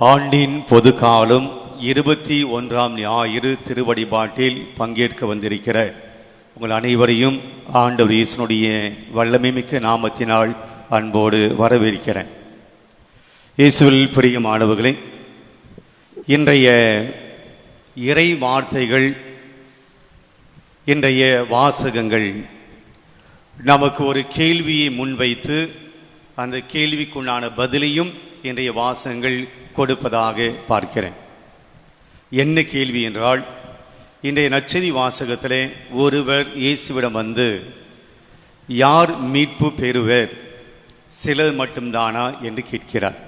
ஆண்டின் பொது காலம் இருபத்தி ஒன்றாம் ஞாயிறு திருவடிபாட்டில் பங்கேற்க வந்திருக்கிற உங்கள் அனைவரையும் ஆண்டவர் இயேசுனுடைய வல்லமை மிக்க நாமத்தினால் அன்போடு வரவேற்கிறேன். இயேசுவில் பிரியமானவர்களே இன்றைய இறை வார்த்தைகள் இன்றைய வாசகங்கள் நமக்கு ஒரு கேள்வியை முன்வைத்து அந்த கேள்விக்குண்டான பதிலையும் இன்றைய வாசகங்கள் கொடுப்பதாக பார்க்கிறேன். என்ன கேள்வி என்றால் இன்றைய நச்சதி வாசகத்திலே ஒருவர் இயேசுவிடம் வந்து யார் மீட்பு பெறுவர்? சிலர் மட்டும்தானா? என்று கேட்கிறார்.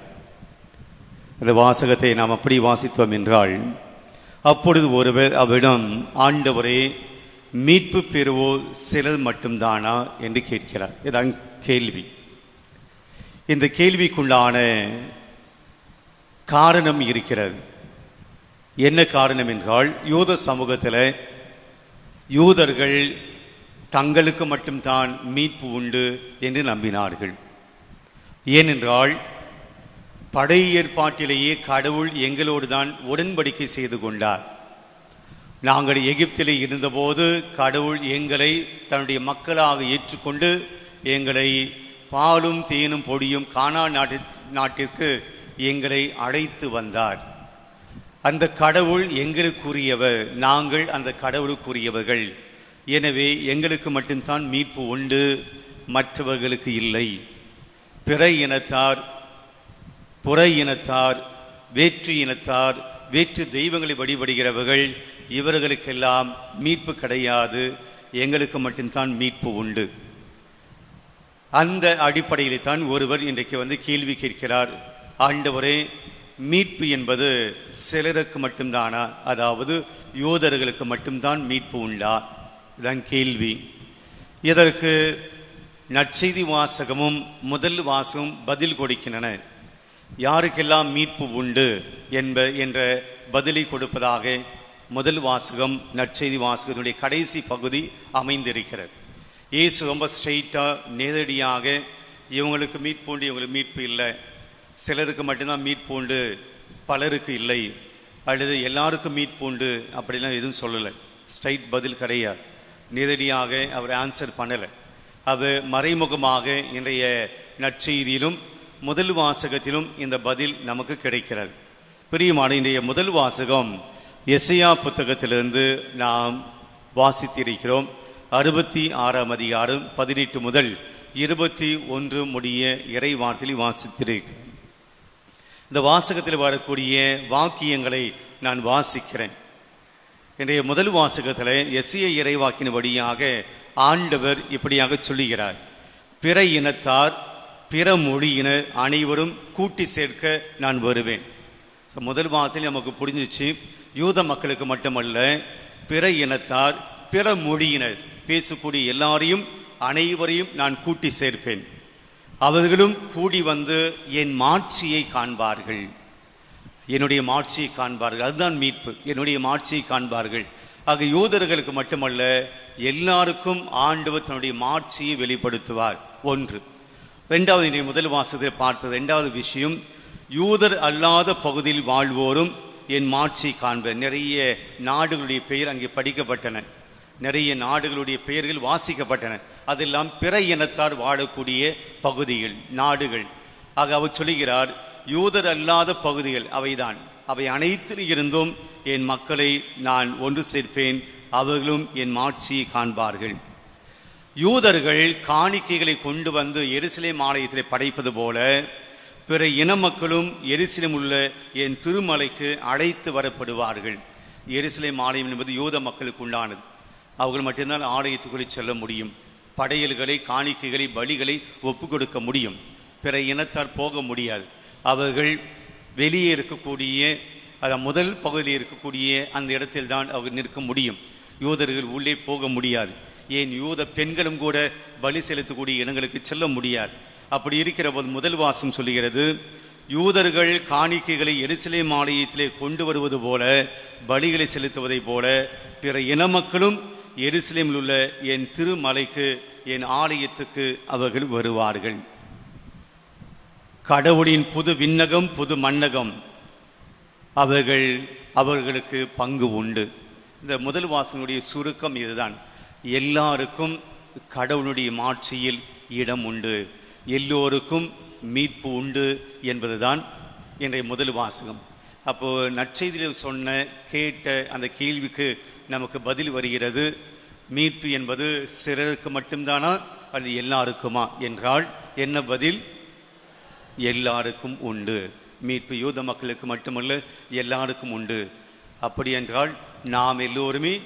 அந்த வாசகத்தை நாம் அப்படி வாசித்தோம் என்றால் அப்பொழுது ஒருவர் அவரிடம் ஆண்டவரே மீட்பு பெறுவோர் சிலர் மட்டும்தானா? என்று கேட்கிறார். இதான் கேள்வி. இந்த கேள்விக்குள்ளான காரணம் இருக்கிறது. என்ன காரணம் என்றால் யூத சமூகத்தில் யூதர்கள் தங்களுக்கு மட்டும்தான் மீட்பு உண்டு என்று நம்பினார்கள். ஏனென்றால் படை ஏற்பாட்டிலேயே கடவுள் எங்களோடு தான் உடன்படிக்கை செய்து கொண்டார். நாங்கள் எகிப்திலே இருந்தபோது கடவுள் எங்களை தன்னுடைய மக்களாக ஏற்றுக்கொண்டு எங்களை பாலும் தேனும் பொடியும் கானா நாட்டு நாட்டிற்கு எங்களை அழைத்து வந்தார். அந்த கடவுள் எங்களுக்குரியவர். நாங்கள் அந்த கடவுளுக்குரியவர்கள். எனவே எங்களுக்கு மட்டும்தான் மீட்பு உண்டு. மற்றவர்களுக்கு இல்லை. பிற இனத்தார் புற இனத்தார் வேற்று இனத்தார் வேற்று தெய்வங்களை வழிபடுகிறவர்கள் இவர்களுக்கெல்லாம் மீட்பு கிடையாது. எங்களுக்கு மட்டும்தான் மீட்பு உண்டு. அந்த அடிப்படையில் தான் ஒருவர் இன்றைக்கு வந்து கேள்வி கேட்கிறார். ஆண்டவரே மீட்பு என்பது சிலருக்கு மட்டும்தானா? அதாவது யோதர்களுக்கு மட்டும்தான் மீட்பு உண்டா? இதுதான் கேள்வி. இதற்கு நற்செய்தி வாசகமும் முதல் வாசகமும் பதில் கொடுக்கின்றன. யாருக்கெல்லாம் மீட்பு உண்டு என்ப என்ற பதிலை கொடுப்பதாக முதல் வாசகம் நற்செய்தி வாசகத்தினுடைய கடைசி பகுதி அமைந்திருக்கிறது. இயேசு ரொம்ப ஸ்ட்ரெயிட்டாக நேரடியாக இவங்களுக்கு மீட்பு உண்டு இவங்களுக்கு மீட்பு இல்லை. சிலருக்கு மட்டும்தான் மீட்பு உண்டு பலருக்கு இல்லை. அல்லது எல்லாருக்கும் மீட்பு உண்டு அப்படிலாம் எதுவும் சொல்லலை. ஸ்ட்ரைட் பதில் கிடையாது. நேரடியாக அவர் ஆன்சர் பண்ணலை. அது மறைமுகமாக இன்றைய நற்செய்தியிலும் முதல் வாசகத்திலும் இந்த பதில் நமக்கு கிடைக்கிறது. பிரியமான இன்றைய முதல் வாசகம் எஸ்ஐயா புத்தகத்திலிருந்து நாம் வாசித்திருக்கிறோம். அறுபத்தி ஆறாம் அதிகாரம் பதினெட்டு முதல் இருபத்தி ஒன்று முடிய இறை வார்த்தையில் வாசித்திருக்கிறோம். இந்த வாசகத்தில் வரக்கூடிய வாக்கியங்களை நான் வாசிக்கிறேன். இன்றைய முதல் வாசகத்தில் எஸ்ஐ இறைவாக்கின் வழியாக ஆண்டவர் இப்படியாக சொல்லுகிறார். பிற இனத்தார் பிற மொழியினர் அனைவரும் கூட்டி சேர்க்க நான் வருவேன். ஸோ முதல் வாரத்தில் நமக்கு புரிஞ்சிச்சு யூத மக்களுக்கு மட்டுமல்ல பிற இனத்தார் பிற மொழியினர் பேசக்கூடிய எல்லாரையும் அனைவரையும் நான் கூட்டி சேர்ப்பேன். அவர்களும் கூடி வந்து என் மாட்சியை காண்பார்கள். என்னுடைய மாட்சியை காண்பார்கள். அதுதான் மீட்பு. என்னுடைய மாட்சியை காண்பார்கள். ஆக யூதர்களுக்கு மட்டுமல்ல எல்லாருக்கும் ஆண்டவர் தன்னுடைய மாட்சியை வெளிப்படுத்துவார். ஒன்று. ரெண்டாவது இன்றைய முதல் வாசகத்தில் பார்த்தது ரெண்டாவது விஷயம் யூதர் அல்லாத பகுதியில் வாழ்வோரும் என் மாட்சியை காண்பர். நிறைய நாடுகளுடைய பெயர் அங்கே படிக்கப்பட்டன. நிறைய நாடுகளுடைய பெயர்கள் வாசிக்கப்பட்டன. அதெல்லாம் பிற இனத்தார் வாழக்கூடிய பகுதிகள் நாடுகள். ஆக அவர் சொல்லுகிறார் யூதர் அல்லாத பகுதிகள் அவைதான். அவை அனைத்தில் இருந்தும் என் மக்களை நான் ஒன்று சேர்ப்பேன் அவர்களும் என் மாட்சியை காண்பார்கள். யூதர்கள் காணிக்கைகளை கொண்டு வந்து எருசலேம் ஆலயத்தில் படைப்பது போல பிற இன மக்களும் எருசலேம் உள்ள என் திருமலைக்கு அழைத்து வரப்படுவார்கள். எருசலேம் ஆலயம் என்பது யூத மக்களுக்கு உண்டானது. அவர்கள் மட்டும்தான் ஆலயத்துக்குள்ளே செல்ல முடியும். படையல்களை காணிக்கைகளை பலிகளை ஒப்பு கொடுக்க முடியும். பிற இனத்தார் போக முடியாது. அவர்கள் வெளியே இருக்கக்கூடிய அத முதல் பகுதியில் இருக்கக்கூடிய அந்த இடத்தில் தான் அவர்கள் நிற்க முடியும். யூதர்கள் உள்ளே போக முடியாது. ஏன் யூத பெண்களும் கூட பலி செலுத்தக்கூடிய இடங்களுக்கு செல்ல முடியாது. அப்படி இருக்கிற போது முதல் வாசம் சொல்லுகிறது யூதர்கள் காணிக்கைகளை எருசலேம் ஆலயத்திலே கொண்டு வருவது போல பலிகளை செலுத்துவதை போல பிற இன மக்களும் எருசலேமில் உள்ள என் திருமலைக்கு என் ஆலயத்துக்கு அவர்கள் வருவார்கள். கடவுளின் புது விண்ணகம் புது மன்னகம் அவர்கள் அவர்களுக்கு பங்கு உண்டு. இந்த முதல் வாசனுடைய சுருக்கம் இதுதான். எல்லாருக்கும் கடவுளுடைய மாட்சியில் இடம் உண்டு. எல்லோருக்கும் மீட்பு உண்டு என்பதுதான் இன்றைய முதல் வாசகம். அப்போ நற்செய்தியில் சொன்ன கேட்ட அந்த கேள்விக்கு நமக்கு பதில் வருகிறது. மீட்பு என்பது சிறருக்கு மட்டும்தானா? அது எல்லாருக்குமா? என்றால் என்ன பதில்? எல்லாருக்கும் உண்டு. மீட்பு யூத மக்களுக்கு மட்டுமல்ல எல்லாருக்கும் உண்டு. அப்படி என்றால் நாம் எல்லோருமே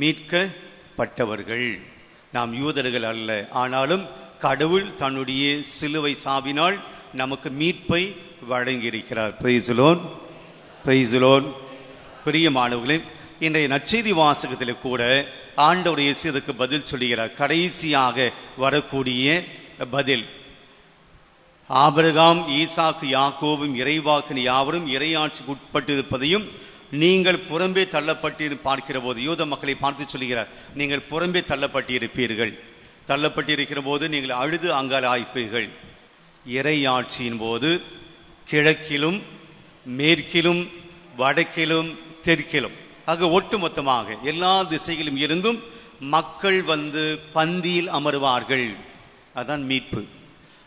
மீட்கப்பட்டவர்கள். நாம் யூதர்கள் அல்ல. ஆனாலும் கடவுள் தன்னுடைய சிலுவை சாவினால் நமக்கு மீட்பை வழங்கியிருக்கிறார். பிரைசிலோன் பிரைசுலோன் பிரியமானவர்களே இன்றைய நற்செய்தி வாசகத்தில் கூட ஆண்டவர் இயேசு இதுக்கு பதில் சொல்லுகிறார். கடைசியாக வரக்கூடிய பதில். ஆபரகாம் ஈசாக்கு யாக்கோவும் இறைவாக்கின் யாவரும் இறையாட்சிக்கு உட்பட்டிருப்பதையும் நீங்கள் புறம்பே தள்ளப்பட்டு பார்க்கிற போது யூத மக்களை பார்த்து சொல்கிறார் நீங்கள் புறம்பே தள்ளப்பட்டிருப்பீர்கள். தள்ளப்பட்டிருக்கிற போது நீங்கள் அழுது அங்கால் ஆய்ப்பீர்கள். இறையாட்சியின் போது கிழக்கிலும் மேற்கிலும் வடக்கிலும் தெற்கிலும். ஆக ஒட்டுமொத்தமாக எல்லா திசையிலும் இருந்தும் மக்கள் வந்து பந்தியில் அமருவார்கள். அதான் மீட்பு.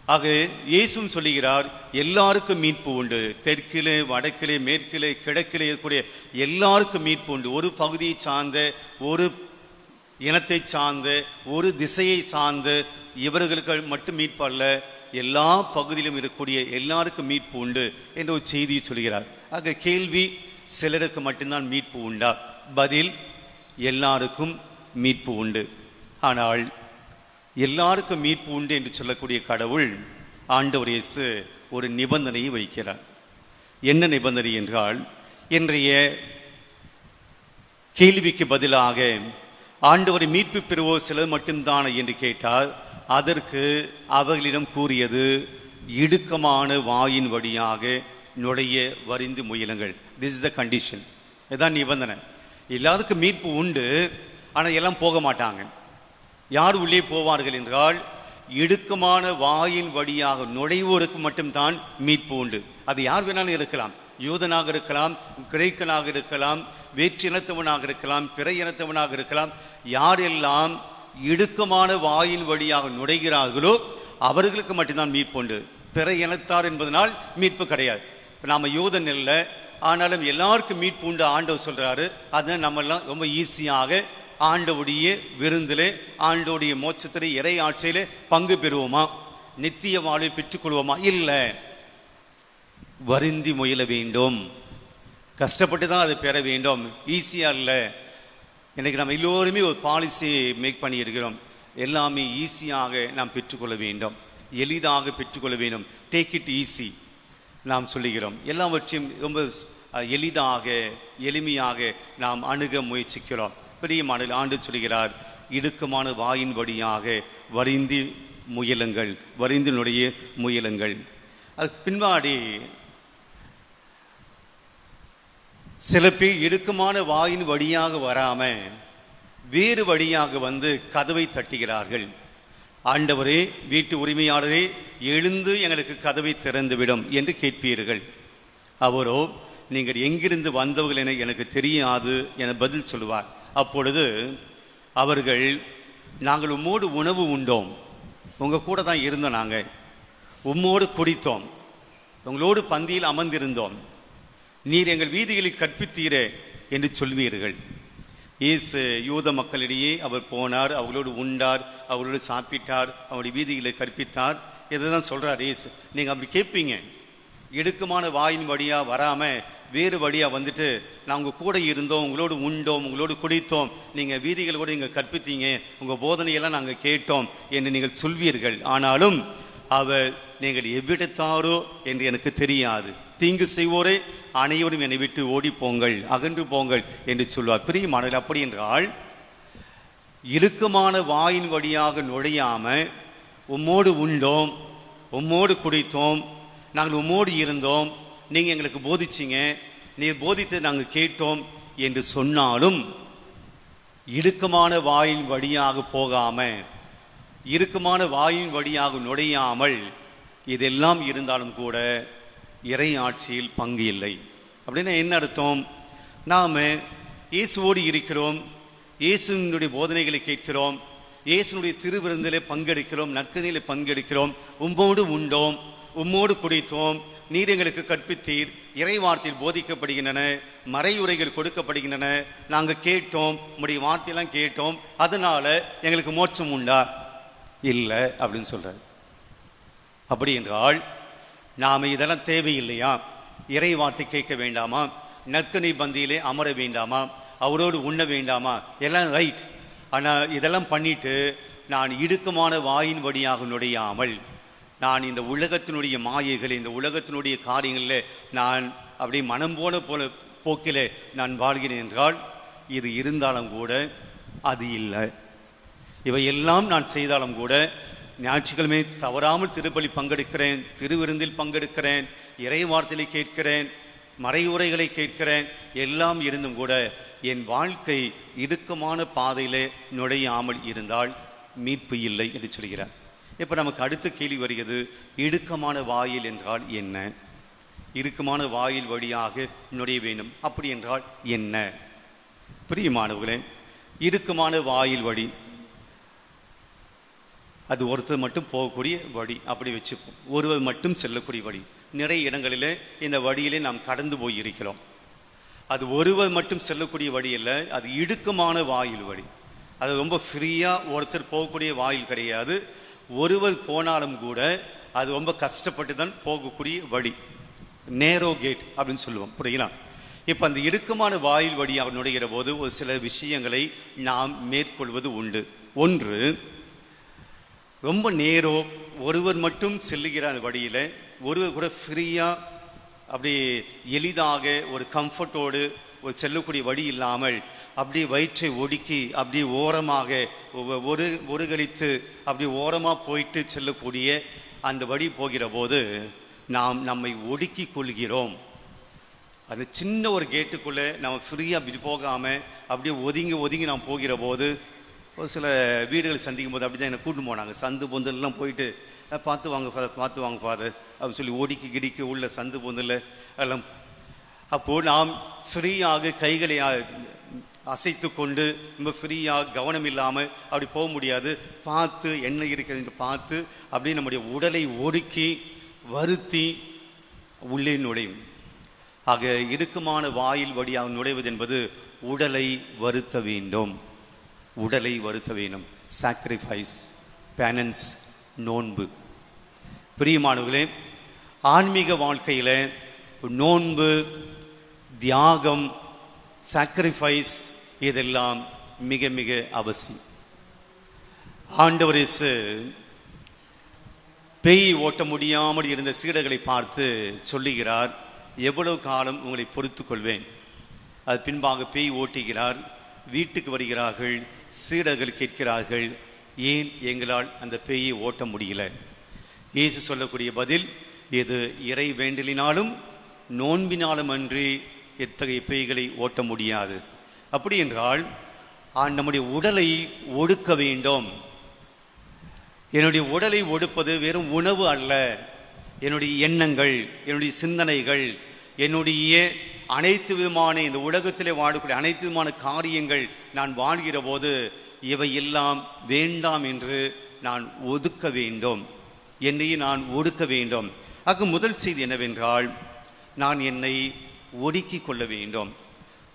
ஆக இயேசும் சொல்லுகிறார் எல்லாருக்கும் மீட்பு உண்டு. தெற்கிலே வடக்கிலே மேற்கிலே கிழக்கிலே இருக்கக்கூடிய எல்லாருக்கும் மீட்பு உண்டு. ஒரு பகுதியை சார்ந்த ஒரு இனத்தை சார்ந்த ஒரு திசையை சார்ந்த இவர்களுக்கு மட்டும் மீட்பு அல்ல எல்லா பகுதியிலும் இருக்கக்கூடிய எல்லாருக்கும் மீட்பு உண்டு என்ற ஒரு செய்தியை சொல்கிறார் ஆக கேள்வி சிலருக்கு மட்டும்தான் மீட்பு உண்டா? பதில் எல்லாருக்கும் மீட்பு உண்டு. ஆனால் எல்லாருக்கும் மீட்பு உண்டு என்று சொல்லக்கூடிய கடவுள் ஆண்டவர் இயேசு ஒரு நிபந்தனையை வைக்கிறார். என்ன நிபந்தனை என்றால் இன்றைய கேள்விக்கு பதிலாக ஆண்டவரை மீட்பு பெறுவோர் சிலர் மட்டும்தானே என்று கேட்டால் அதற்கு அவர்களிடம் கூறியது இடுக்கமான வாயின் வழியாக நுழைய வரிந்து முயலுங்கள். திஸ் இஸ் த கண்டிஷன் இதுதான் நிபந்தனை. எல்லாருக்கும் மீட்பு உண்டு ஆனால் எல்லாம் போக மாட்டாங்க. யார் உள்ளே போவார்கள் என்றால் இடுக்கமான வாயின் வழியாக நுழைவோருக்கு மட்டும்தான் மீட்பு உண்டு. அது யார் வேணாலும் இருக்கலாம். யூதனாக இருக்கலாம் கிரேக்கனாக இருக்கலாம் வேற்று இனத்தவனாக இருக்கலாம் பிற இனத்தவனாக இருக்கலாம். யாரெல்லாம் இடுக்கமான வாயின் வழியாக நுழைகிறார்களோ அவர்களுக்கு மட்டும்தான் மீட்பு உண்டு. பிற இனத்தார் என்பதனால் மீட்பு கிடையாது. இப்போ நாம் யூதன் இல்லை. ஆனாலும் எல்லாருக்கும் மீட்பு உண்டு ஆண்டவர் சொல்கிறாரு அதை நம்மெல்லாம் ரொம்ப ஈஸியாக ஆண்டவுடைய விருந்திலே ஆண்டோடைய மோட்சத்திலே இறை ஆட்சியிலே பங்கு பெறுவோமா? நித்திய வாழ்வை பெற்றுக்கொள்வோமா இல்லை. வருந்தி முயல வேண்டும். கஷ்டப்பட்டு தான் அதை பெற வேண்டும். ஈஸியாக இல்லை. இன்றைக்கி நம்ம எல்லோருமே ஒரு பாலிசி மேக் பண்ணியிருக்கிறோம். எல்லாமே ஈஸியாக நாம் பெற்றுக்கொள்ள வேண்டும். எளிதாக பெற்றுக்கொள்ள வேண்டும். டேக் இட் ஈஸி நாம் சொல்லுகிறோம். எல்லாவற்றையும் ரொம்ப எளிதாக எளிமையாக நாம் அணுக முயற்சிக்கிறோம். பெரிய மாநில ஆண்டு சொல்கிறார் இடுக்கமான வாயின் வழியாக வரிந்து முயலுங்கள் வரிந்தினுடைய முயலுங்கள். அது பின்பாடி சில பேர் இடுக்கமான வாயின் வழியாக வராம வேறு வழியாக வந்து கதவை தட்டுகிறார்கள். ஆண்டவரே வீட்டு உரிமையாளரே எழுந்து எங்களுக்கு கதவை திறந்துவிடும் என்று கேட்பீர்கள். அவரோ நீங்கள் எங்கிருந்து வந்தவர்கள் என எனக்கு தெரியாது என பதில் சொல்லுவார். அப்பொழுது அவர்கள் நாங்கள் உம்மோடு உணவு உண்டோம். உங்க கூட தான் இருந்தோம் நாங்கள். உம்மோடு குடித்தோம். உங்களோடு பந்தியில் அமர்ந்திருந்தோம். நீர் எங்கள் வீதிகளில் கற்பித்தீரே என்று சொல்வீர்கள். இயேசு யூத மக்களிடையே அவர் போனார் அவர்களோடு உண்டார் அவர்களோடு சாப்பிட்டார் அவருடைய வீதிகளை கற்பித்தார். இதை தான் சொல்கிறார் இயேசு நீங்கள் அப்படி கேட்பீங்க இடுக்கமான வாயின் வழியாக வராமல் வேறு வழியாக வந்துட்டு நாங்கள் கூட இருந்தோம் உங்களோடு உண்டோம் உங்களோடு குடித்தோம் நீங்கள் வீதிகளோடு இங்கே கற்பித்தீங்க உங்கள் போதனையெல்லாம் நாங்கள் கேட்டோம் என்று நீங்கள் சொல்வீர்கள். ஆனாலும் அவர் நீங்கள் எவ்விடத்தாரோ என்று எனக்கு தெரியாது. தீங்கு செய்வோரே அனைவரும் என்னை விட்டு ஓடி போங்கள் அகன்று போங்கள் என்று சொல்வார். பிரியமானவர் அப்படி என்றால் இறுக்கமான வாயின் வழியாக நுழையாம உம்மோடு உண்டோம் உம்மோடு குடித்தோம் நாங்கள் உம்மோடு இருந்தோம் நீங்கள் எங்களுக்கு போதிச்சிங்க நீர் போதித்து நாங்கள் கேட்டோம் என்று சொன்னாலும் இடுக்கமான வாயின் வழியாக போகாம இறுக்கமான வாயின் வழியாக நுழையாமல் இதெல்லாம் இருந்தாலும் கூட இறை ஆட்சியில் பங்கு இல்லை. அப்படின்னா என்ன அர்த்தம்? நாம் இயேசுவோடு இருக்கிறோம் இயேசுனுடைய போதனைகளை கேட்கிறோம் இயேசுனுடைய திருவிருந்திலே பங்கெடுக்கிறோம் நற்கனிலே பங்கெடுக்கிறோம் உம்மோடு உண்டோம் உம்மோடு குடித்தோம் நீர் எங்களுக்கு கற்பித்தீர் இறை வார்த்தையில் போதிக்கப்படுகின்றன மறையுரைகள் கொடுக்கப்படுகின்றன நாங்கள் கேட்டோம் உங்களுடைய வார்த்தையெல்லாம் கேட்டோம் அதனால எங்களுக்கு மோட்சம் உண்டா? இல்லை அப்படின்னு சொல்கிறார் அப்படி என்றால் நாம் இதெல்லாம் தேவையில்லையா? இறை வார்த்தை கேட்க வேண்டாமா? நற்கனி பந்தியிலே அமர வேண்டாமா? அவரோடு உண்ண வேண்டாமா? எல்லாம் ரைட் ஆனால் இதெல்லாம் பண்ணிட்டு நான் இடுக்கமான வாயின் வழியாக நுழையாமல் நான் இந்த உலகத்தினுடைய மாயைகள் இந்த உலகத்தினுடைய காரியங்களில் நான் அப்படியே மனம் போன போல போக்கிலே நான் வாழ்கிறேன் என்றால் இது இருந்தாலும் கூட அது இல்லை. இவை எல்லாம் நான் செய்தாலும் கூட ஞாயிற்றுக்கிழமை தவறாமல் திருப்பலி பங்கெடுக்கிறேன் திருவிருந்தில் பங்கெடுக்கிறேன் இறை வார்த்தையை கேட்கிறேன் மறைவுரைகளை கேட்கிறேன் எல்லாம் இருந்தும் கூட என் வாழ்க்கை இடுக்கமான பாதையிலே நுழையாமல் இருந்தால் மீட்பு இல்லை என்று சொல்கிறார். இப்போ நமக்கு அடுத்த கேள்வி வருகிறது இடுக்கமான வாயில் என்றால் என்ன? இடுக்கமான வாயில் வழியாக நுழைய வேண்டும். அப்படி என்றால் என்ன? பிரியமானவர்களே இடுக்கமான வாயில் வழி அது ஒருத்தர் மட்டும் போகக்கூடிய வழி அப்படி வச்சுப்போம். ஒருவர் மட்டும் செல்லக்கூடிய வழி. நிறைய இடங்களிலே இந்த வழியிலே நாம் கடந்து போய் இருக்கிறோம் அது ஒருவர் மட்டும் செல்லக்கூடிய வழி இல்லை அது இடுக்கமான வாயில் வழி. அது ரொம்ப ஃப்ரீயாக ஒருத்தர் போகக்கூடிய வாயில் கிடையாது. ஒருவர் போனாலும் கூட அது ரொம்ப கஷ்டப்பட்டு தான் போகக்கூடிய வழி. நேரோ கேட் அப்படின்னு சொல்லுவோம் புரியுங்களா இப்போ அந்த இடுக்கமான வாயில் வழியாக நுழைகிற போது ஒரு சில விஷயங்களை நாம் மேற்கொள்வது உண்டு. ஒன்று ரொம்ப நேரோ ஒருவர் மட்டும் செல்லுகிற அந்த வழியில் ஒருவர் கூட ஃப்ரீயாக அப்படி எளிதாக ஒரு கம்ஃபர்ட்டோடு ஒரு செல்லக்கூடிய வழி இல்லாமல் அப்படியே வயிற்றை ஒடுக்கி அப்படியே ஓரமாக ஒரு ஒரு கழித்து அப்படி ஓரமாக போயிட்டு செல்லக்கூடிய அந்த வழி போகிற போது நாம் நம்மை ஒடுக்கி கொள்கிறோம். அந்த சின்ன ஒரு கேட்டுக்குள்ளே நம்ம ஃப்ரீயாக அப்படி போகாமல் அப்படியே ஒதுங்கி ஒதுங்கி நாம் போகிற போது ஒரு சில வீடுகள் சந்திக்கும் போது அப்படி தான் என்னை கூட்டு போனாங்க. சந்து பொந்தல்லாம் போயிட்டு பார்த்து வாங்க ஃபாதர் பார்த்து வாங்க ஃபாதர் அப்படின்னு சொல்லி ஒடிக்கி கிடிக்கி உள்ள சந்து பொந்தில் எல்லாம். அப்போது நாம் ஃப்ரீயாக கைகளை அசைத்து கொண்டு ரொம்ப ஃப்ரீயாக கவனம் இல்லாமல் அப்படி போக முடியாது. பார்த்து என்ன இருக்கிறது பார்த்து அப்படியே நம்முடைய உடலை ஒடுக்கி வருத்தி உள்ளே நுழையும். ஆக இடுக்கமான வாயில் வழியாக நுழைவது என்பது உடலை வருத்த வேண்டும். உடலை வருத்த வேணும். சாக்ரிஃபைஸ் பேனன்ஸ் நோன்பு. பிரியமானவர்களே ஆன்மீக வாழ்க்கையில் நோன்பு தியாகம் சாக்ரிஃபைஸ் இதெல்லாம் மிக மிக அவசியம். ஆண்டவர் இயேசு பேய் ஓட்ட முடியாமல் இருந்த சீடர்களை பார்த்து சொல்லுகிறார் எவ்வளவு காலம் உங்களை பொறுத்து கொள்வேன் அது பின்பாக பேய் ஓட்டுகிறார் வீட்டுக்கு வருகிறார்கள் சீடர்கள் கேட்கிறார்கள் ஏன் எங்களால் அந்த பேயை ஓட்ட முடியல? இயேசு சொல்லக்கூடிய பதில் இது இறை வேண்டலினாலும் நோன்பினாலும் அன்றி எத்தகைய பேய்களை ஓட்ட முடியாது. அப்படி என்றால் நம்முடைய உடலை ஒடுக்க வேண்டும். என்னுடைய உடலை ஒடுப்பது வெறும் உணவு அல்ல. என்னுடைய எண்ணங்கள் என்னுடைய சிந்தனைகள் என்னுடைய அனைத்து விதமான இந்த உலகத்திலே வாழக்கூடிய அனைத்து விதமான காரியங்கள் நான் வாழ்கிற போது இவை எல்லாம் வேண்டாம் என்று நான் ஒதுக்க வேண்டும். என்னை நான் ஒடுக்க வேண்டும். ஆக முதல் செய்தி என்னவென்றால் நான் என்னை ஒடுக்கி கொள்ள வேண்டும்.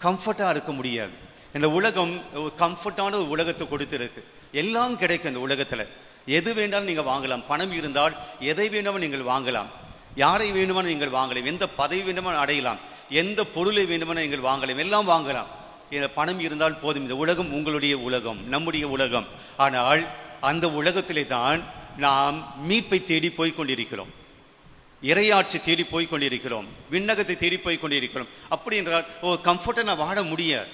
கம்ஃபர்ட்டாக இருக்க முடியாது. இந்த உலகம் ஒரு கம்ஃபர்ட்டான ஒரு உலகத்தை கொடுத்துருக்கு. எல்லாம் கிடைக்கும் இந்த உலகத்தில். எது வேண்டாலும் நீங்கள் வாங்கலாம். பணம் இருந்தால் எதை வேண்டாமல் நீங்கள் வாங்கலாம். யாரை வேண்டுமானால் நீங்கள் வாங்கலாம். எந்த பதவி வேண்டுமானால் அடையலாம். எந்த பொருளை வேண்டுமென நீங்கள் வாங்கலாம். எல்லாம் வாங்கலாம். இந்த பணம் இருந்தால் போதும். இந்த உலகம் உங்களுடைய உலகம் நம்முடைய உலகம். ஆனால் அந்த உலகத்திலே தான் நாம் மீட்பை தேடி போய் கொண்டிருக்கிறோம். இரையாட்சி தேடி போய் கொண்டிருக்கிறோம். விண்ணகத்தை தேடி போய் கொண்டிருக்கிறோம். அப்படி என்றால் ஓ கம்ஃபர்ட்டை நான் வாழ முடியாது.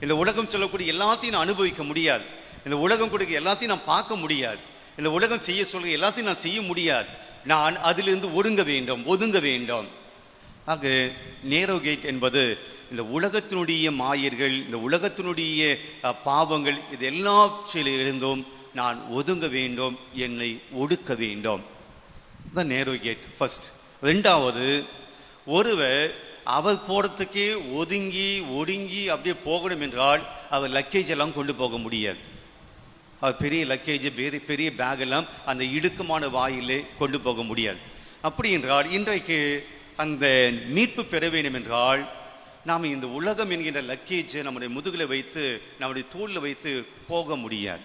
இந்த உலகம் சொல்லக்கூடிய எல்லாத்தையும் நான் அனுபவிக்க முடியாது. இந்த உலகம் கொடுக்க எல்லாத்தையும் நான் பார்க்க முடியாது. இந்த உலகம் செய்ய சொல்ல எல்லாத்தையும் நான் செய்ய முடியாது. நான் அதிலிருந்து ஒடுங்க வேண்டும் ஒதுங்க வேண்டும். ஆக நேரோ கேட் என்பது இந்த உலகத்தினுடைய மாயர்கள் இந்த உலகத்தினுடைய பாவங்கள் இது எல்லாவற்றிலிருந்தும் நான் ஒதுங்க வேண்டும் என்னை ஒடுக்க வேண்டும். த நேரோ கேட். ஃபர்ஸ்ட் ரெண்டாவது ஒருவர் அவர் போறதுக்கே ஒதுங்கி ஒடுங்கி அப்படியே போகணும் என்றால் அவர் லக்கேஜ் எல்லாம் கொண்டு போக முடியாது. அவர் பெரிய லக்கேஜ் பெரிய பெரிய பேக் எல்லாம் அந்த இடுக்கமான வாயிலே கொண்டு போக முடியாது. அப்படி என்றால் இன்றைக்கு அந்த மீட்பு பெற வேண்டும் என்றால் நாம் இந்த உலகம் என்கின்ற லக்கேஜை நம்முடைய முதுகில் வைத்து நம்முடைய தோளில் வைத்து போக முடியாது.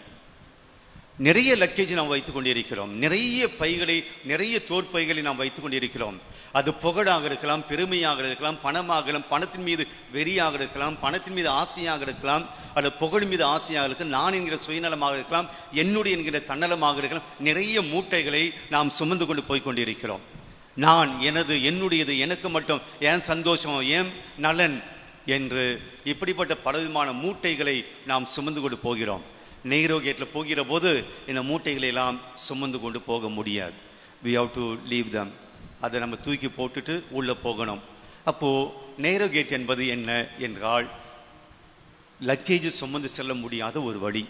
நிறைய லக்கேஜ் நாம் வைத்துக் கொண்டிருக்கிறோம். நிறைய பைகளை நிறைய தோற்பைகளை நாம் வைத்துக் கொண்டிருக்கிறோம். அது புகழாக இருக்கலாம் பெருமையாக இருக்கலாம் பணமாக இருக்கலாம் பணத்தின் மீது வெறியாக இருக்கலாம் பணத்தின் மீது ஆசையாக இருக்கலாம் அல்லது புகழ் மீது ஆசையாக இருக்கலாம் நான் என்கிற சுயநலமாக இருக்கலாம் என்னுடைய என்கிற தன்னலமாக இருக்கலாம் நிறைய மூட்டைகளை நாம் சுமந்து கொண்டு போய் கொண்டிருக்கிறோம். நான் எனது என்னுடையது எனக்கு மட்டும் ஏன் சந்தோஷம் ஏன் நலன் என்று இப்படிப்பட்ட பலவிதமான மூட்டைகளை நாம் சுமந்து கொண்டு போகிறோம். நெய்ரோ கேட்டில் போகிற போது இந்த மூட்டைகளை எல்லாம் சுமந்து கொண்டு போக முடியாது. We have to leave them அதை நம்ம தூக்கி போட்டுட்டு உள்ளே போகணும். அப்போது நேரோ கேட் என்பது என்ன என்றால் லக்கேஜ் சுமந்து செல்ல முடியாத ஒரு வழி.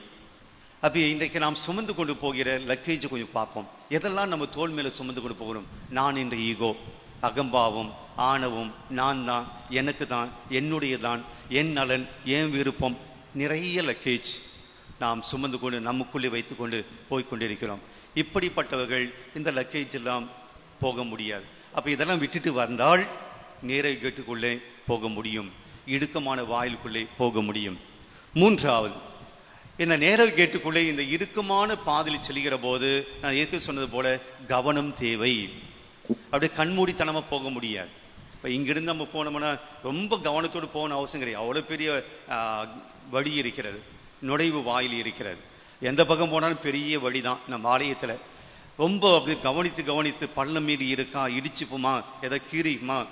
அப்போ இன்றைக்கு நாம் சுமந்து கொண்டு போகிற லக்கேஜ் கொஞ்சம் பார்ப்போம். எதெல்லாம் நம்ம தோல் மேலே சுமந்து கொண்டு போகணும்? நான் என்ற ஈகோ அகம்பாவம் ஆணவம் நான் தான் எனக்கு தான் என்னுடைய தான் என் நலன் என் விருப்பம். நிறைய லக்கேஜ் நாம் சுமந்து கொண்டு நமக்குள்ளே வைத்துக்கொண்டு கொண்டு போய்கொண்டிருக்கிறோம் இப்படிப்பட்டவர்கள் இந்த லக்கேஜ் எல்லாம் போக முடியாது. அப்போ இதெல்லாம் விட்டுட்டு வந்தால் நேரை கேட்டுக்குள்ளே போக முடியும். இடுக்கமான வாயிலுக்குள்ளே போக முடியும். மூன்றாவது இந்த நேர கேட்டுக்குள்ளே இந்த இறுக்கமான பாதையில் செல்கிற போது நான் ஏற்கனவே சொன்னது போல கவனம் தேவை. அப்படியே கண்மூடித்தனமாக போக முடியாது. இப்போ இங்கிருந்து நம்ம போனோம்னா ரொம்ப கவனத்தோடு போகணும் அவசியம் கிடையாது. அவ்வளோ பெரிய வழி இருக்கிறது. நுழைவு வாயில் இருக்கிறது. எந்த பக்கம் போனாலும் பெரிய வழி தான் நம்ம ஆலயத்தில் ரொம்ப அப்படி கவனித்து கவனித்து பள்ளம் மீறி இருக்கா இடிச்சுப்போமா எதை கீறிக்குமா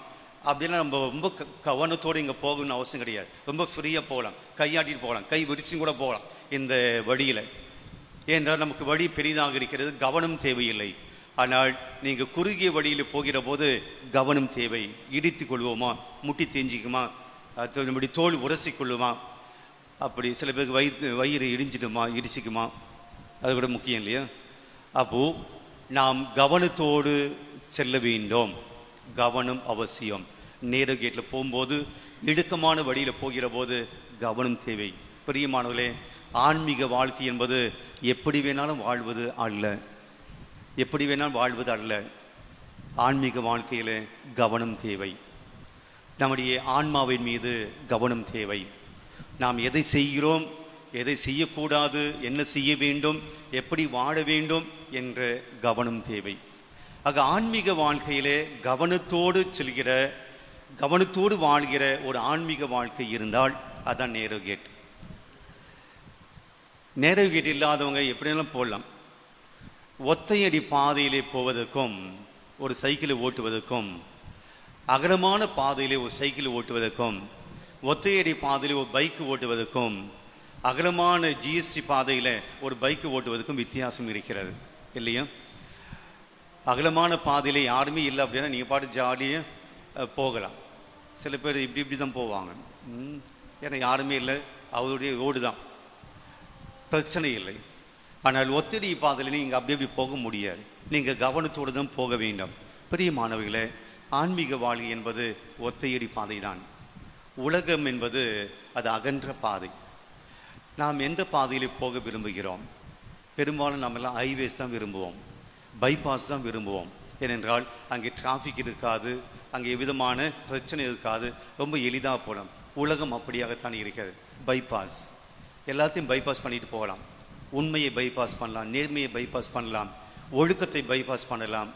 அப்படிலாம் நம்ம ரொம்ப க- கவனத்தோடு இங்கே போகணும்னு அவசியம் கிடையாது. ரொம்ப ஃப்ரீயாக போகலாம். கையாட்டிட்டு போகலாம். கை வெடிச்சும் கூட போகலாம். இந்த வழியில். ஏனென்றால் நமக்கு வழி பெரிதாக இருக்கிறது கவனம் தேவையில்லை. ஆனால் நீங்கள் குறுகிய வழியில் போகிற போது கவனம் தேவை. இடித்து கொள்வோமா? முட்டி தேஞ்சிக்குமா? நம்முடைய தோல் உரசி கொள்ளுமா அப்படி சில பேருக்கு வயிறு வயிறு இடிஞ்சிடுமா? இடிச்சிக்குமா? அது கூட முக்கியம் இல்லையா? அப்போது நாம் கவனத்தோடு செல்ல வேண்டும். கவனம் அவசியம். நேர கேட்டில் போகும்போது இடுக்கமான வழியில் போகிற போது கவனம் தேவை. பிரியமானவர்களே ஆன்மீக வாழ்க்கை என்பது எப்படி வேணாலும் வாழ்வது அல்ல. எப்படி வேணாலும் வாழ்வது அல்ல. ஆன்மீக வாழ்க்கையில் கவனம் தேவை. நம்முடைய ஆன்மாவின் மீது கவனம் தேவை. நாம் எதை செய்கிறோம் எதை செய்யக்கூடாது என்ன செய்ய வேண்டும் எப்படி வாழ வேண்டும் என்ற கவனம் தேவை. ஆக ஆன்மீக வாழ்க்கையிலே கவனத்தோடு செல்கிற கவனத்தோடு வாழ்கிற ஒரு ஆன்மீக வாழ்க்கை இருந்தால் அதான் நேரோகேட் இல்லாதவங்க எப்படினாலும் போடலாம். ஒத்தையடி பாதையிலே போவதற்கும் ஒரு சைக்கிளை ஓட்டுவதற்கும் அகலமான பாதையிலே ஒரு சைக்கிள் ஓட்டுவதற்கும் ஒத்தையடி பாதையிலே ஒரு பைக் ஓட்டுவதற்கும் அகலமான ஜிஎஸ்டி பாதையில் ஒரு பைக் ஓட்டுவதற்கும் வித்தியாசம் இருக்கிறது. இல்லையா? அகலமான பாதையில் யாருமே இல்லை அப்படின்னா நீங்கள் பாட்டு ஜாலியாக போகலாம். சில பேர் இப்படி இப்படி தான் போவாங்க. ம், ஏன்னா யாருமே இல்லை. அவருடைய ரோடு தான். பிரச்சனை இல்லை ஆனால் ஒத்திடி பாதையில் நீங்கள் அப்படி அப்படி போக முடியாது. நீங்கள் கவனத்தோடு தான் போக வேண்டும். பெரிய மாணவிகளே ஆன்மீக வாழ்க்கை என்பது ஒத்தையடி பாதை தான் உலகம் என்பது அது அகன்ற பாதை. நாம் எந்த பாதையில் போக விரும்புகிறோம்? பெரும்பாலும் நம்மெல்லாம் ஹைவேஸ் தான் விரும்புவோம். பைபாஸ் தான் விரும்புவோம். ஏனென்றால் அங்கே டிராஃபிக் இருக்காது அங்கே எவ்விதமான பிரச்சனை இருக்காது ரொம்ப எளிதாக போகலாம். உலகம் அப்படியாகத்தான் இருக்கிறது. பைபாஸ் எல்லாத்தையும் பைபாஸ் பண்ணிட்டு போகலாம். உண்மையை பைபாஸ் பண்ணலாம் நேர்மையை பைபாஸ் பண்ணலாம் ஒழுக்கத்தை பைபாஸ் பண்ணலாம்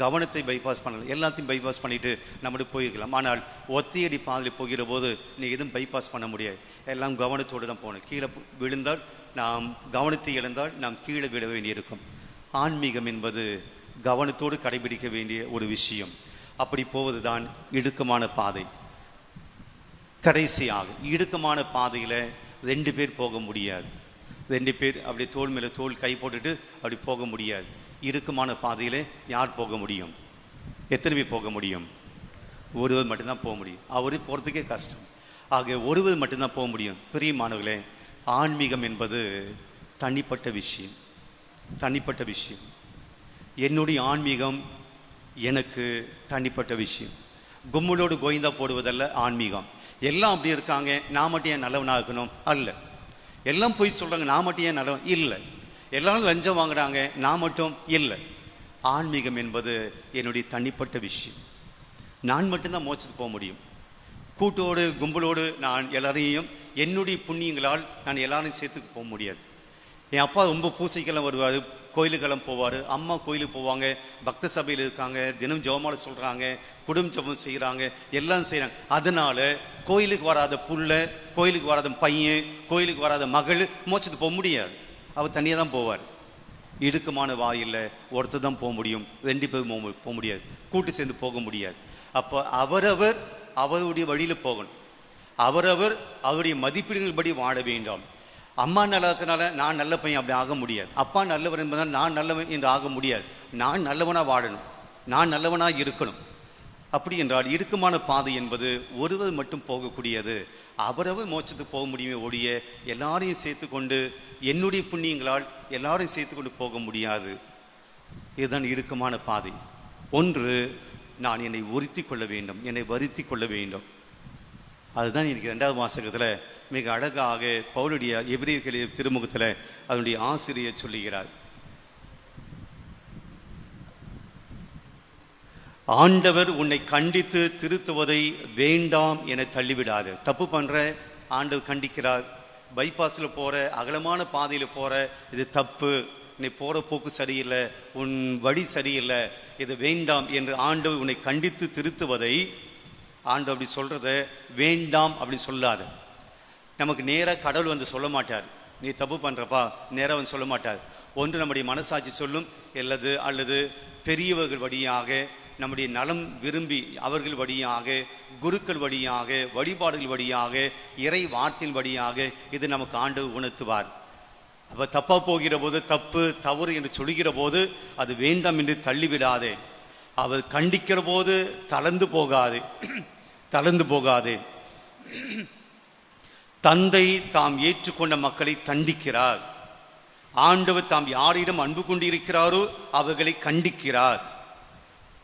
கவனத்தை பைபாஸ் பண்ணலாம் எல்லாத்தையும் பைபாஸ் பண்ணிட்டு நம்ம போயிருக்கலாம் ஆனால் ஒத்தையடி பாதையில் போகிற போது நீ எதுவும் பைபாஸ் பண்ண முடியாது. எல்லாம் கவனத்தோடு தான் போகணும். கீழே விழுந்தால் நாம் கவனத்தை இழந்தால் நாம் கீழே விழ வேண்டியிருக்கும். ஆன்மீகம் என்பது கவனத்தோடு கடைபிடிக்க வேண்டிய ஒரு விஷயம். அப்படி போவது தான் இடுக்கமான பாதை. கடைசியாக இடுக்கமான பாதையில் ரெண்டு பேர் போக முடியாது. ரெண்டு பேர் அப்படி தோல் மேலே தோல் கை போட்டுட்டு அப்படி போக முடியாது. இறுக்கமான பாதையில் யார் போக முடியும்? எத்தனை பேர் போக முடியும்? ஒருவர் மட்டும்தான் போக முடியும். அவர் போகிறதுக்கே கஷ்டம். ஆக ஒருவர் மட்டும்தான் போக முடியும். பெரிய மாணவர்களே ஆன்மீகம் என்பது தனிப்பட்ட விஷயம். தனிப்பட்ட விஷயம். என்னுடைய ஆன்மீகம் எனக்கு தனிப்பட்ட விஷயம். கும்முளோடு கோவிந்தா போடுவதல்ல ஆன்மீகம். எல்லாம் அப்படி இருக்காங்க நான் மட்டும் ஏன் நல்லவனாக இருக்கணும்? அல்ல. எல்லாம் போய் சொல்கிறாங்க நான் மட்டும் ஏன் நல்லவன்? இல்லை. எல்லாரும் லஞ்சம் வாங்குறாங்க நான் மட்டும் இல்லை. ஆன்மீகம் என்பது என்னுடைய தனிப்பட்ட விஷயம். நான் மட்டும்தான் மோச்சத்துக்கு போக முடியும். கூட்டோடு கும்பலோடு நான் எல்லாரையும் என்னுடைய புண்ணியங்களால் நான் எல்லாரையும் சேர்த்துக்கு போக முடியாது. என் அப்பா ரொம்ப பூசைக்கெல்லாம் வருவார் கோயிலுக்கெல்லாம் போவார். அம்மா கோயிலுக்கு போவாங்க பக்த சபையில் இருக்காங்க தினம் ஜெபமால சொல்கிறாங்க குடும்ப ஜெபம் செய்கிறாங்க எல்லாம் செய்கிறாங்க அதனால கோயிலுக்கு வராத புள்ள கோயிலுக்கு வராத பையன் கோயிலுக்கு வராத மகள் மோச்சத்துக்கு போக முடியாது. அவர் தனியாக தான் போவார். இடுக்கமான வாயில் ஒருத்தர் தான் போக முடியும். ரெண்டு பேர் போக போக முடியாது. கூட்டு சேர்ந்து போக முடியாது. அப்போ அவரவர் அவருடைய வழியில் போகணும். அவரவர் அவருடைய மதிப்பீடுகளின்படி வாழ வேண்டாம். அம்மா நல்லதுனால நான் நல்ல பையன் அப்படி ஆக முடியாது. அப்பா நல்லவர் என்பதால் நான் நல்லவன் என்று ஆக முடியாது. நான் நல்லவனாக வாழணும். நான் நல்லவனாக இருக்கணும். அப்படி என்றால் இறுக்கமான பாதை என்பது ஒருவர் மட்டும் போகக்கூடியது. அவரவர் மோட்சத்துக்கு போக முடியுமே ஒழிய எல்லாரையும் சேர்த்து கொண்டு என்னுடைய புண்ணியங்களால் எல்லாரையும் சேர்த்து கொண்டு போக முடியாது. இதுதான் இறுக்கமான பாதை. ஒன்று நான் என்னை உறுத்தி கொள்ள வேண்டும். என்னை வருத்தி கொள்ள வேண்டும். அதுதான் எனக்கு ரெண்டாவது வாசகத்தில் மிக அழகாக பவுலுடைய எபிரியர்களே திருமுகத்தில் அதனுடைய ஆசிரியர் சொல்லுகிறார். ஆண்டவர் உன்னை கண்டித்து திருத்துவதை வேண்டாம் என தள்ளிவிடாது. தப்பு பண்ற ஆண்டவர் கண்டிக்கிறார். பைபாஸில் போற அகலமான பாதையில் போற இது தப்பு. நீ போற போக்கு சரியில்லை உன் வழி சரியில்லை இது வேண்டாம் என்று ஆண்டவர் உன்னை கண்டித்து திருத்துவதை ஆண்டு அப்படி சொல்றத வேண்டாம் அப்படி சொல்லாது. நமக்கு நேராக கடவுள் வந்து சொல்ல மாட்டார். நீ தப்பு பண்ணுறப்பா நேராக வந்து சொல்ல மாட்டார். ஒன்று நம்முடைய மனசாட்சி சொல்லும் அல்லது அல்லது பெரியவர்கள் வழியாக நம்முடைய நலம் விரும்பி அவர்கள் வழியாக குருக்கள் வழியாக வழிபாடுகள் வழியாக இறை வார்த்தையின் வழியாக இது நமக்கு ஆண்டு உணர்த்துவார். அப்போ தப்பாக போகிற போது தப்பு தவறு என்று சொல்கிற போது அது வேண்டாம் என்று தள்ளிவிடாதே. அவர் கண்டிக்கிற போது தளர்ந்து போகாது. தளர்ந்து போகாதே. தந்தை தாம் ஏற்றுக்கொண்ட மக்களை தண்டிக்கிறார். ஆண்டவர் தாம் யாரிடம் அன்பு கொண்டிருக்கிறாரோ அவர்களை கண்டிக்கிறார்.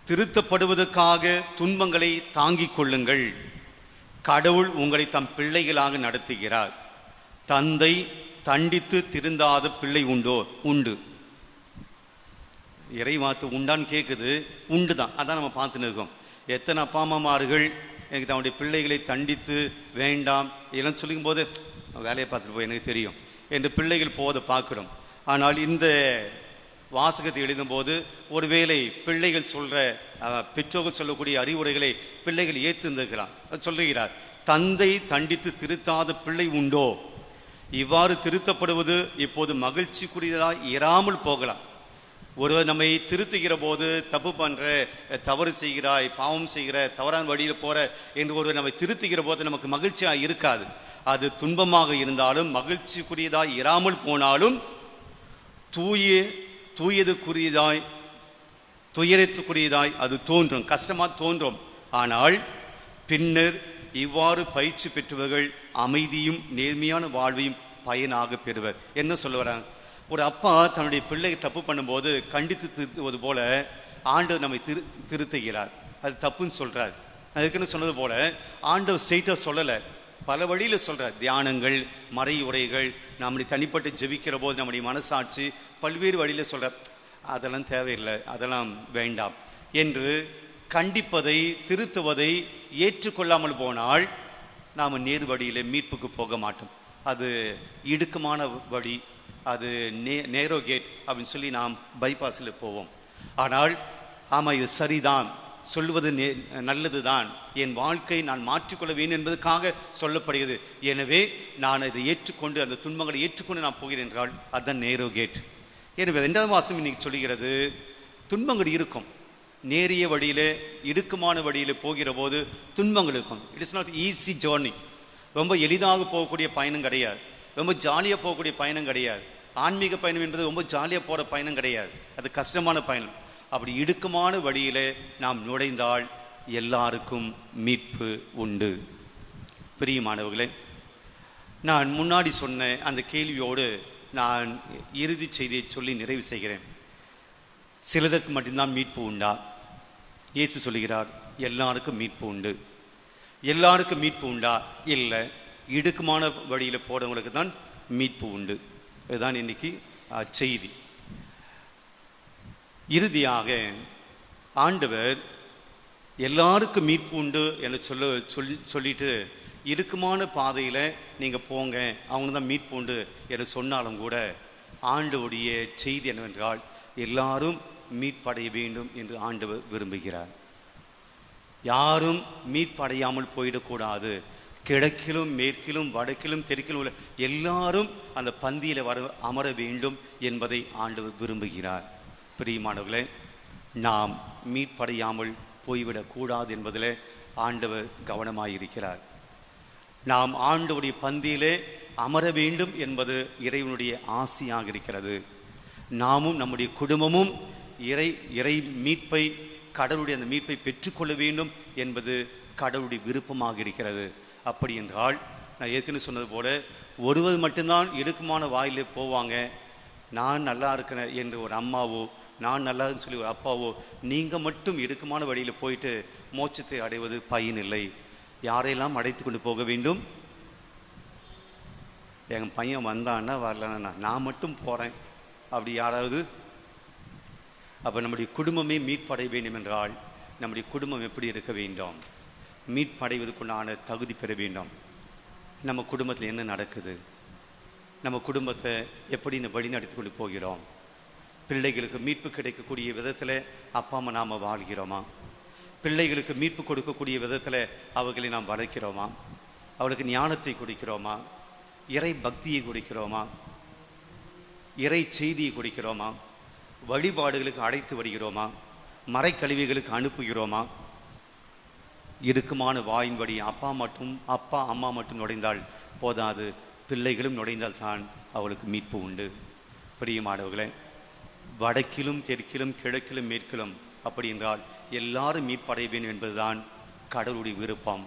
திருத்தப்படுவதற்காக துன்பங்களை தாங்கிக் கொள்ளுங்கள். கடவுள் உங்களை தம் பிள்ளைகளாக நடத்துகிறார். தந்தை தண்டித்து திருந்தாத பிள்ளை உண்டோ? உண்டு. இறைவாத்து உண்டான்னு கேட்குது உண்டு தான் அதான் நம்ம பார்த்துன்னு இருக்கோம். எத்தனை அப்பா அம்மாமார்கள் எனக்கு தன்னுடைய பிள்ளைகளை தண்டித்து வேண்டாம் இதெல்லாம் சொல்லும் போது வேலையை பார்த்துட்டு போய் எனக்கு தெரியும் என்று பிள்ளைகள் போவதை பார்க்குறோம். ஆனால் இந்த வாசகத்தை எழுதும்போது ஒருவேளை பிள்ளைகள் சொல்கிற பெற்றோர்கள் சொல்லக்கூடிய அறிவுரைகளை பிள்ளைகள் ஏற்றிருந்திருக்கிறார் சொல்லுகிறார் தந்தை தண்டித்து திருத்தாத பிள்ளை உண்டோ? இவ்வாறு திருத்தப்படுவது இப்போது மகிழ்ச்சிக்குரியதாக இராமல் போகலாம். ஒருவர் நம்மை திருத்துகிற போது தப்பு பண்ற தவறு செய்கிறாய் பாவம் செய்கிற தவறான வழியில் போற என்று ஒருவர் நம்மை திருத்துகிற போது நமக்கு மகிழ்ச்சியா இருக்காது. அது துன்பமாக இருந்தாலும் மகிழ்ச்சிக்குரியதாய் இராமல் போனாலும் தூய தூயதுக்குரியதாய் துயரத்துக்குரியதாய் அது தோன்றும். கஷ்டமாக தோன்றும். ஆனால் பின்னர் இவ்வாறு பயிற்சி பெற்றவர்கள் அமைதியும் நேர்மையான வாழ்வையும் பயனாக பெறுவர். என்ன சொல்லுவாங்க ஒரு அப்பா தன்னுடைய பிள்ளை தப்பு பண்ணும்போது கண்டித்து திருத்துவது போல ஆண்டவர் நம்மை திரு திருத்துகிறார். அது தப்புன்னு சொல்கிறார் அதுக்குன்னு சொன்னது போல ஆண்டவர் ஸ்ட்ரெயிட்டாக சொல்லலை. பல வழியில் சொல்கிறார் தியானங்கள் மறை உரைகள் நம்முடைய தனிப்பட்டு ஜெபிக்கிற போது நம்முடைய மனசாட்சி பல்வேறு வழியில் சொல்கிறார் அதெல்லாம் தேவையில்லை. அதெல்லாம் வேண்டாம் என்று கண்டிப்பதை திருத்துவதை ஏற்றுக்கொள்ளாமல் போனால் நாம் நேர் வழியில் மீட்புக்கு போக மாட்டோம். அது இடுக்கமான வழி. அது நே நேரோ கேட் அப்படின்னு சொல்லி நாம் பைபாஸில் போவோம். ஆனால் ஆமாம் இது சரிதான். சொல்லுவது நே- நல்லதுதான். என் வாழ்க்கை நான் மாற்றிக்கொள்ள வேண்டும் என்பதற்காக சொல்லப்படுகிறது. எனவே நான் இதை ஏற்றுக்கொண்டு அந்த துன்பங்களை ஏற்றுக்கொண்டு நான் போகிறேன் என்றால் அதுதான் நேரோ கேட். எனவே ரெண்டாவது மாதம் இன்னைக்கு சொல்லுகிறது துன்பங்கள் இருக்கும். நேரிய வழியில் இடுக்கமான வழியில் போகிற போது துன்பங்கள் இருக்கும். It is not easy journey ரொம்ப எளிதாக போகக்கூடிய பயணம் கிடையாது. ரொம்ப ஜாலியாக போகக்கூடிய பயணம் கிடையாது. ஆன்மீக பயணம் என்பது ரொம்ப ஜாலியாக போகிற பயணம் கிடையாது. அது கஷ்டமான பயணம். அப்படி இடுக்கமான வழியில் நாம் நுழைந்தால் எல்லாருக்கும் மீட்பு உண்டு. பிரியமானவர்களே நான் முன்னாடி சொன்ன அந்த கேள்வியோடு நான் இறுதி செய்தியை சொல்லி நிறைவு செய்கிறேன். சிலருக்கு மட்டும்தான் மீட்பு உண்டா? இயேசு சொல்லுகிறார் எல்லாருக்கும் மீட்பு உண்டு. எல்லாருக்கும் மீட்பு உண்டா? இல்லை இடுக்குமான வழியில் போகிறவங்களுக்கு தான் மீட்பு உண்டு. இதுதான் இன்னைக்கு செய்தி. இறுதியாக ஆண்டவர் எல்லாருக்கும் மீட்பு உண்டு என சொல்ல சொல் சொல்லிட்டு இடுக்குமான பாதையில் நீங்கள் போங்க அவங்க தான் மீட்பு உண்டு என்று சொன்னாலும் கூட ஆண்டவுடைய செய்தி என்னவென்றால் எல்லாரும் மீட்படைய வேண்டும் என்று ஆண்டவர் விரும்புகிறார். யாரும் மீட்படையாமல் போயிடக்கூடாது. கிழக்கிலும் மேற்கிலும் வடக்கிலும் தெற்கிலும் உள்ள எல்லாரும் அந்த பந்தியில் வர அமர வேண்டும் என்பதை ஆண்டவர் விரும்புகிறார். பிரியமானவர்களே நாம் மீட்படையாமல் போய்விடக்கூடாது என்பதில் ஆண்டவர் கவனமாயிருக்கிறார். நாம் ஆண்டவருடைய பந்தியிலே அமர வேண்டும் என்பது இறைவனுடைய ஆசையாக இருக்கிறது. நாமும் நம்முடைய குடும்பமும் இறை இறை மீட்பை கடவுளுடைய அந்த மீட்பை பெற்றுக்கொள்ள வேண்டும் என்பது கடவுளுடைய விருப்பமாக இருக்கிறது. அப்படி என்றால் நான் ஏற்கனவே சொன்னது போல ஒருவர் மட்டும்தான் இடுக்குமான வாயிலே போவாங்க. நான் நல்லா இருக்கிறேன் என்று ஒரு அம்மாவோ நான் நல்லா இருக்குன்னு சொல்லி ஒரு அப்பாவோ நீங்கள் மட்டும் இடுக்குமான வழியில் போயிட்டு மோட்சத்தை அடைவது பயனில்லை யாரையெல்லாம் அடைத்து கொண்டு போக வேண்டும்? என் பையன் வந்தான்னா வரலன்னா நான் மட்டும் போகிறேன் அப்படி யாராவது? அப்போ நம்முடைய குடும்பமே மீட்படைய வேண்டும் என்றால் நம்முடைய குடும்பம் எப்படி இருக்க வேண்டும்? மீட்படைவதற்குண்டான தகுதி பெற வேண்டும். நம்ம குடும்பத்தில் என்ன நடக்குது? நம்ம குடும்பத்தை எப்படி வழி நடத்தி கொண்டு போகிறோம்? பிள்ளைகளுக்கு மீட்பு கிடைக்கக்கூடிய விதத்தில் அப்பா அம்மா நாம் வாழ்கிறோமா? பிள்ளைகளுக்கு மீட்பு கொடுக்கக்கூடிய விதத்தில் அவர்களை நாம் வளர்க்கிறோமா? அவளுக்கு ஞானத்தை கொடுக்கிறோமா? இறை பக்தியை கொடுக்கிறோமா? இறை செய்தியை கொடுக்கிறோமா? வழிபாடுகளுக்கு அழைத்து வருகிறோமா? மறைக்கழிவுகளுக்கு அனுப்புகிறோமா? இடுக்குமான வாயின்படி அப்பா மட்டும் அப்பா அம்மா மட்டும் நுழைந்தால் போதாது. பிள்ளைகளும் நுழைந்தால் தான் அவளுக்கு மீட்பு உண்டு. பிரியமானவர்களே வடக்கிலும் தெற்கிலும் கிழக்கிலும் மேற்கிலும் அப்படி என்றால் எல்லாரும் மீட்படைய வேண்டும் என்பதுதான் கடவுளுடைய விருப்பம்.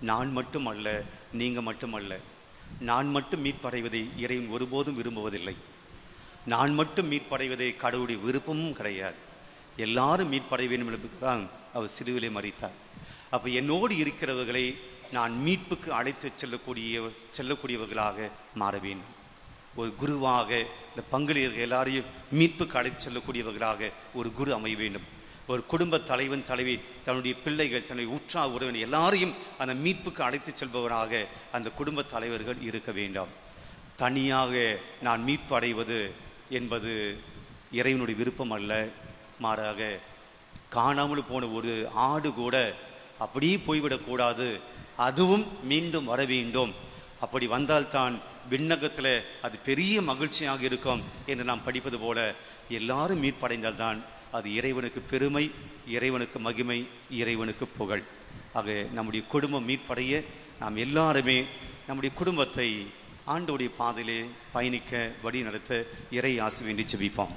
நான் மட்டும் அல்ல நீங்கள் மட்டும் அல்ல. நான் மட்டும் மீட்படைவதை இறைவன் ஒருபோதும் விரும்புவதில்லை. நான் மட்டும் மீட்படைவதை கடவுளுடைய விருப்பமும் கிடையாது. எல்லாரும் மீட்படைய வேண்டும் என்பதுதான் அவர் சிறுவிலை மறித்தார். அப்போ என்னோடு இருக்கிறவர்களை நான் மீட்புக்கு அழைத்து செல்லக்கூடிய செல்லக்கூடியவர்களாக மாற வேண்டும். ஒரு குருவாக இந்த பங்குலியர்கள் எல்லாரையும் மீட்புக்கு அழைத்து செல்லக்கூடியவர்களாக ஒரு குரு அமைய வேண்டும். ஒரு குடும்ப தலைவன் தலைவி தன்னுடைய பிள்ளைகள் தன்னுடைய உற்றா உறவினர் எல்லாரையும் அந்த மீட்புக்கு அழைத்து செல்பவராக அந்த குடும்ப தலைவர்கள் இருக்க வேண்டாம். தனியாக நான் மீட்பு அடைவது என்பது இறைவனுடைய விருப்பம் அல்ல. மாறாக காணாமல் போன ஒரு ஆடு கூட அப்படியே போய்விடக்கூடாது. அதுவும் மீண்டும் வர வேண்டும். அப்படி வந்தால்தான் விண்ணகத்தில் அது பெரிய மகிழ்ச்சியாக இருக்கும் என்று நாம் படிப்பது போல எல்லாரும் மீட்படைந்தால்தான் அது இறைவனுக்கு பெருமை இறைவனுக்கு மகிமை இறைவனுக்கு புகழ். ஆக நம்முடைய குடும்பம் மீட்படைய நாம் எல்லாருமே நம்முடைய குடும்பத்தை ஆண்டோடைய பாதையிலே பயணிக்க வழி நடத்த இறை ஆசை வேண்டி செபிப்போம்